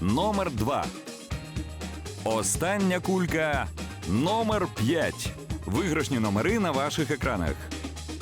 Номер 2. Остання кулька номер 5. Виграшні номери на ваших екранах.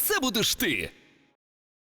це будеш ти.